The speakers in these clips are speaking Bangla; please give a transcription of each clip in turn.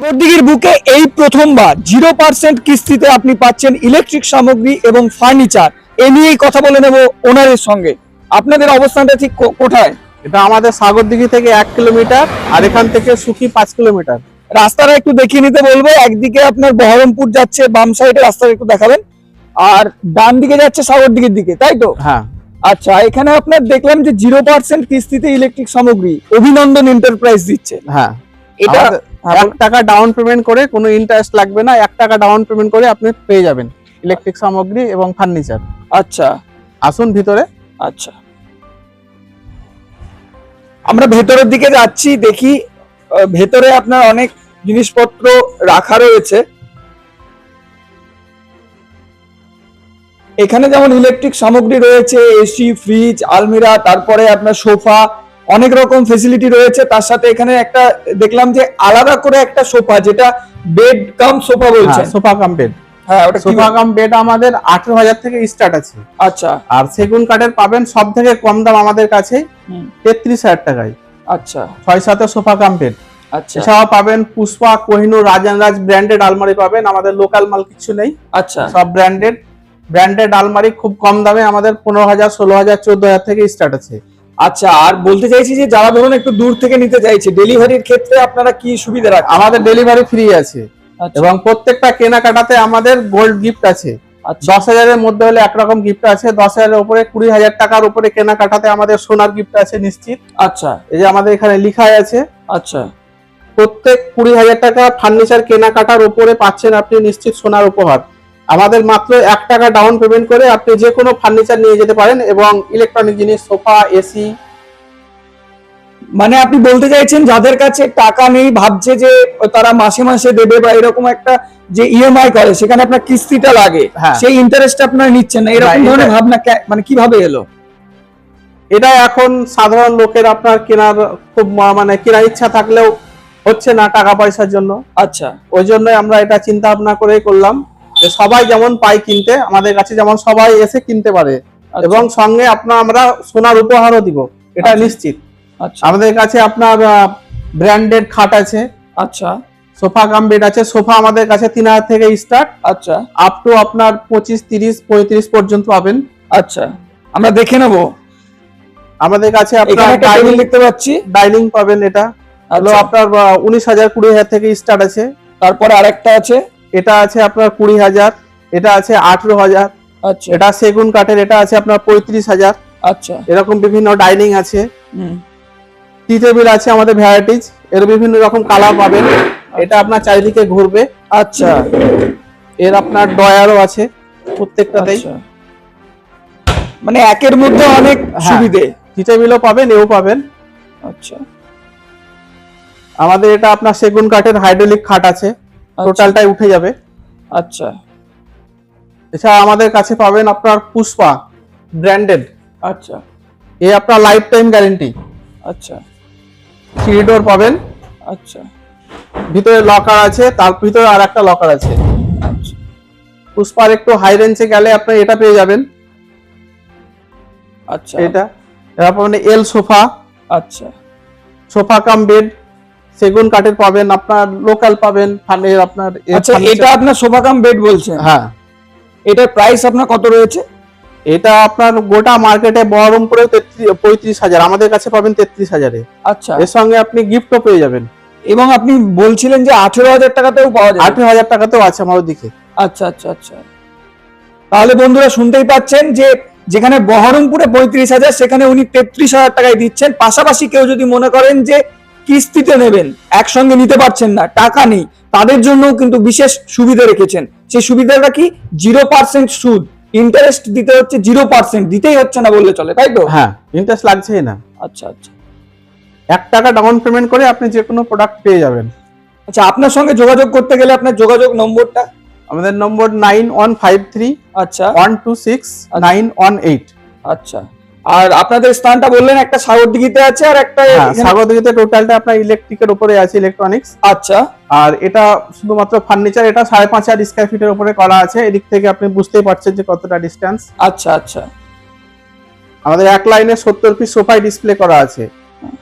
সাগরদিঘির বুকে এই প্রথমবার জিরো পার্সেন্ট কিস্তিতে আপনি পাচ্ছেন ইলেকট্রিক সামগ্রী এবং ফার্নিচার এ নিয়েই কথা বলে নেব ওনারের সঙ্গে। আপনাদের অবস্থানটা ঠিক কোথায়? এটা আমাদের সাগরদিঘি থেকে এক কিলোমিটার আর এখান থেকে সুখী পাঁচ কিলোমিটার। রাস্তাটা একটু দেখিয়ে নিতে বলব। একদিকে আপনার বহরমপুর যাচ্ছে বাম সাইডে রাস্তাটা একটু দেখাবেন। আর ডান দিকে যাচ্ছে সাগরদিঘির দিকে তাই তো? হ্যাঁ। আচ্ছা এখানে আপনার দেখলাম যে জিরো পার্সেন্ট কিস্তিতে ইলেকট্রিক সামগ্রী অভিনন্দন এন্টারপ্রাইজ দিচ্ছে। হ্যাঁ। এটা এক টাকা ডাউন পেমেন্ট করে কোনো ইন্টারেস্ট লাগবে না এক টাকা ডাউন পেমেন্ট করে আপনি পেয়ে যাবেন ইলেকট্রিক সামগ্রী এবং ফার্নিচার আচ্ছা। আসুন ভিতরে। আচ্ছা। আমরা ভেতরের দিকে যাচ্ছি দেখি ভেতরে আপনার অনেক জিনিসপত্র রাখা রয়েছে। এখানে যেমন ইলেকট্রিক সামগ্রী রয়েছে এসি ফ্রিজ আলমিরা তারপরে আপনার সোফা অনেক রকম ফেসিলিটি রয়েছে। তার সাথে এখানে একটা দেখলাম যে আলাদা করে একটা সোফা যেটা বেড কাম সোফা বলছেন। সোফা কাম বেড হ্যাঁ ওটা সোফা কাম বেড আমাদের আঠেরো হাজার থেকে স্টার্ট আছে। আচ্ছা। আর সেগুন কাঠের পাবেন সব থেকে কম দাম আমাদের কাছে তেত্রিশ হাজার টাকায়। আচ্ছা। ছয় সাথে সোফা কাম বেড আচ্ছা। এছাড়াও পাবেন পুষ্পা কোহিনুর রাজানরাজ ব্র্যান্ডেড আলমারি পাবেন। আমাদের লোকাল মাল কিছু নেই। আচ্ছা। সব ব্র্যান্ডেড ব্র্যান্ডেড আলমারি খুব কম দামে আমাদের পনেরো হাজার ষোলো হাজার চোদ্দ হাজার থেকে স্টার্ট আছে। আচ্ছা আর বলতে চাইছি যে যারা ধরুন একটু দূর থেকে নিতে চাইছে ডেলিভারির ক্ষেত্রে আপনারা কি সুবিধা রাখেন আমাদের ডেলিভারি ফ্রি আছে। আচ্ছা। এবং প্রত্যেকটা কেনাকাটাতে আমাদের গোল্ড গিফট আছে। আচ্ছা। দশ হাজারের মধ্যে হলে একরকম গিফট আছে দশ হাজারের উপরে কুড়ি হাজার টাকার উপরে কেনাকাটাতে আমাদের সোনার গিফট আছে নিশ্চিত। আচ্ছা। এই যে আমাদের এখানে লিখাই আছে। আচ্ছা। প্রত্যেক কুড়ি হাজার টাকা ফার্নিচার কেনাকাটার উপরে পাচ্ছেন আপনি নিশ্চিত সোনার উপহার। আমাদের মাত্র এক টাকা ডাউন পেমেন্ট করে আপনি যে কোনো ফার্নিচার নিয়ে যেতে পারেন এবং ইলেকট্রনিক জিনিস সোফা এসি মানে আপনি বলতে চাইছেন যাদের কাছে টাকা নেই ভাবছে যে তারা মাসে মাসে দেবে বা এরকম একটা যে ইএমআই করে সেখানে আপনার কিস্তিটা লাগে হ্যাঁ। সেই ইন্টারেস্ট আপনারা নিচ্ছেন না। এরকম ধরনের ভাবনা মানে কীভাবে এলো? এটা এখন সাধারণ লোকের আপনার কেনার খুব মানে কেনার ইচ্ছা থাকলেও হচ্ছে না টাকা পয়সার জন্য। আচ্ছা। ওই জন্যই আমরা এটা চিন্তা ভাবনা করেই করলাম। যে সবাই যেমন পাই কিনতে আমাদের কাছে যেমন সবাই এসে কিনতে পারে। আচ্ছা, এবং সঙ্গে আপনার আমরা সোনার উপহারও দিব। এটা আচ্ছা। নিশ্চিত। আচ্ছা। আমাদের কাছে আপনার ব্র্যান্ডেড খাট আছে। আচ্ছা। সোফা কাম বেড আছে। সোফা আমাদের কাছে তিন হাজার থেকে স্টার্ট আচ্ছা। আপ টু আপনার পঁচিশ তিরিশ পঁয়ত্রিশ পর্যন্ত পাবেন। আচ্ছা। আমরা দেখে নেব। আমাদের কাছে আপনার টেবিল দেখতে পাচ্ছি। ডাইনিং পাবেন এটা। হলো আপনার উনিশ হাজার কুড়ি হাজার থেকে স্টার্ট আছে। তারপরে আরেকটা আছে। এটা আছে আপনার কুড়ি হাজার এটা আছে আঠেরো হাজার আচ্ছা। এটা সেগুন কাঠের এটা আছে আপনার পঁয়ত্রিশ হাজার। আচ্ছা। এরকম বিভিন্ন ডাইনিং আছে। হুম। টি টেবিল আছে আমাদের ভ্যারাইটিজ এর বিভিন্ন রকম কালার পাবেন। এটা আপনার চারিদিকে ঘুরবে। আচ্ছা। এর আপনার ডয়ারও আছে প্রত্যেকটাতেই। আচ্ছা। মানে একের মধ্যে অনেক হ্যাঁ। সুবিধে। টি টেবিলও পাবেন এও পাবেন। আচ্ছা। আমাদের এটা আপনার সেগুন কাঠের হাইড্রোলিক খাট আছে। টোটালটাই উঠে যাবে। আচ্ছা। এছাড়া আমাদের কাছে পাবেন আপনার পুষ্পা ব্র্যান্ডেড। আচ্ছা। এ আপনার লাইফ টাইম গ্যারেন্টি আচ্ছা। থ্রি ডোর পাবেন। আচ্ছা। ভিতরে লকার আছে তার ভিতরে আর একটা লকার আছে। আচ্ছা। পুষ্পার একটু হাই রেঞ্জে গেলে আপনি এটা পেয়ে যাবেন। আচ্ছা। এটা। এরা পাবেন এল সোফা আচ্ছা। সোফা কাম বেড সেগুন কাঠের পাবেন আপনার লোকাল পাবেন ফানের আপনার আচ্ছা এটা আপনার সোফাকাম বেড বলছেন? হ্যাঁ। এটার প্রাইস আপনার কত রয়েছে? এটা আপনার গোটা মার্কেটে বহরমপুরে পঁয়ত্রিশ হাজার আমাদের কাছে পাবেন তেত্রিশ হাজারে। আচ্ছা। এর সঙ্গে আপনি গিফটও পেয়ে যাবেন। এবং আপনি বলছিলেন যে আঠেরো হাজার টাকাতেও পাওয়া যায় আঠেরো হাজার টাকাতেও আছে আমার দিকে। আচ্ছা আচ্ছা আচ্ছা। তাহলে বন্ধুরা শুনতেই পাচ্ছেন যে যেখানে বহরমপুরে পঁয়ত্রিশ হাজার সেখানে উনি তেত্রিশ হাজার টাকায় দিচ্ছেন। পাশাপাশি কেউ যদি মনে করেন যে কিস্তিতে নেবেন একসঙ্গে নিতে পারছেন না টাকা নেই। তাদের জন্যও কিন্তু বিশেষ সুবিধা রেখেছেন। সেই সুবিধাটা কি? জিরো পার্সেন্ট সুদ। ইন্টারেস্ট দিতে হচ্ছে জিরো পার্সেন্ট দিতেই হচ্ছে না বললে চলে তাই তো? হ্যাঁ ইন্টারেস্ট লাগছেই না। আচ্ছা আচ্ছা। এক টাকা ডাউন পেমেন্ট করে আপনি যে কোনো প্রোডাক্ট পেয়ে যাবেন। আচ্ছা আপনার সঙ্গে যোগাযোগ করতে গেলে আপনার যোগাযোগ নম্বরটা? আমাদের number nine one five three আচ্ছা। One two six nine one eight আচ্ছা। আর আপনাদের স্থানটা বললেন একটা সাগরদিঘিতে আছে আর একটা এখানে- সাগরদিঘিতে টোটালটা আপনার ইলেকট্রিকের উপরে আছে ইলেকট্রনিক্স আচ্ছা। আর এটা শুধুমাত্র ফার্নিচার এটা সাড়ে পাঁচ হাজার স্কোয়ার ফিটের উপরে করা আছে। এদিক থেকে আপনি বুঝতেই পারছেন যে কতটা ডিস্টেন্স আচ্ছা আচ্ছা। আমাদের এক লাইনে সত্তর পিস সোফাই ডিসপ্লে করা আছে।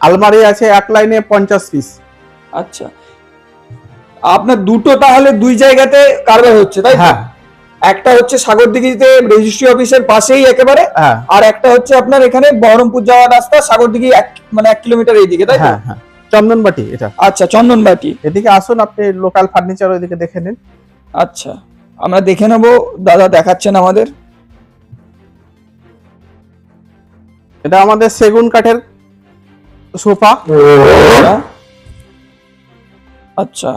আলমারি আছে এক লাইনে পঞ্চাশ পিস আচ্ছা। আপনার দুটো তাহলে দুই জায়গাতে কারবার হচ্ছে তাই হ্যাঁ। একটা হচ্ছে সাগরদিঘিতে রেজিস্ট্রি অফিসের পাশেই একেবারে হ্যাঁ। আর একটা হচ্ছে আপনার এখানে বহরমপুর যাওয়ার রাস্তা সাগরদিঘি এক মানে এক কিলোমিটার এইদিকে তাই হ্যাঁ হ্যাঁ। চন্দনবাটি এটা। আচ্ছা চন্দনবাটি। এদিকে আসুন আপনি লোকাল ফার্নিচার ওইদিকে দেখে নিন। আচ্ছা আমরা দেখে নেব দাদা দেখাচ্ছেন আমাদের। এটা আমাদের সেগুন কাঠের সোফা। আচ্ছা। আচ্ছা।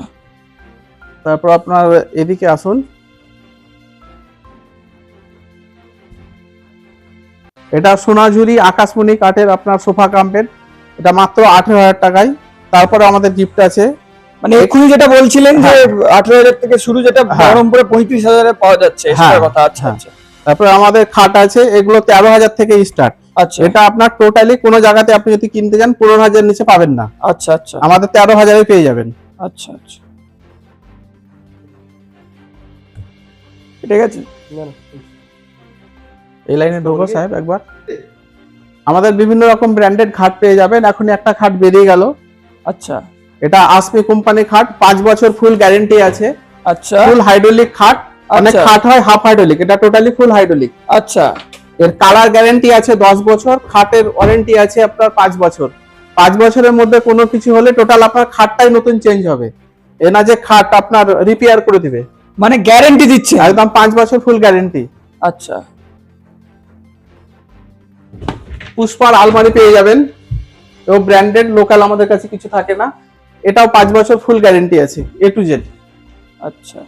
তারপর আপনার এদিকে আসুন। এটা সোনাঝুরি আকাশমণি কাঠের আপনার সোফা কাম্পের এটা মাত্র আঠেরো হাজার টাকায়। তারপরে আমাদের গিফট আছে। মানে এক্ষুনি যেটা বলছিলেন যে আঠেরো হাজার থেকে শুরু যেটা হ্যাঁ। বহরমপুরে পঁয়ত্রিশ হাজারে পাওয়া যাচ্ছে হ্যাঁ, কথা আচ্ছা হ্যাঁ। আচ্ছা। তারপরে আমাদের খাট আছে এগুলো তেরো হাজার থেকে স্টার্ট আচ্ছা। এটা আপনার টোটালি কোনো জায়গাতে আপনি যদি কিনতে যান পনেরো হাজার নিচে পাবেন না। আচ্ছা আচ্ছা। আমাদের তেরো হাজারে পেয়ে যাবেন। আচ্ছা আচ্ছা। ঠিক আছে? এই লাইনে ঢোকো সাহেব একবার। আমাদের বিভিন্ন রকম ব্র্যান্ডেড খাট পেয়ে যাবেন। এখন একটা খাট বেরিয়ে গেল। আচ্ছা। এটা আসমি কোম্পানি খাট পাঁচ বছর ফুল গ্যারেন্টি আছে। আচ্ছা। ফুল হাইড্রোলিক খাট অনেক আচ্ছা। খাট হয় হাফ হাইড্রোলিক এটা টোটালি ফুল হাইড্রোলিক আচ্ছা। এর কালার গ্যারেন্টি আছে দশ বছর খাটের ওয়ারেন্টি আছে আপনার পাঁচ বছর। পাঁচ বছরের মধ্যে কোনো কিছু হলে টোটাল আপনার খাটটাই নতুন চেঞ্জ হবে। এ না যে খাট আপনার রিপেয়ার করে দিবে। মানে গ্যারেন্টি দিচ্ছে। একদম পাঁচ বছর ফুল গ্যারেন্টি আচ্ছা। পুষ্পার আলমারি পেয়ে যাবেন এবং ব্র্যান্ডেড লোকাল আমাদের কাছে কিছু থাকে না। এটাও পাঁচ বছর ফুল গ্যারেন্টি আছে এ টু জেড আচ্ছা।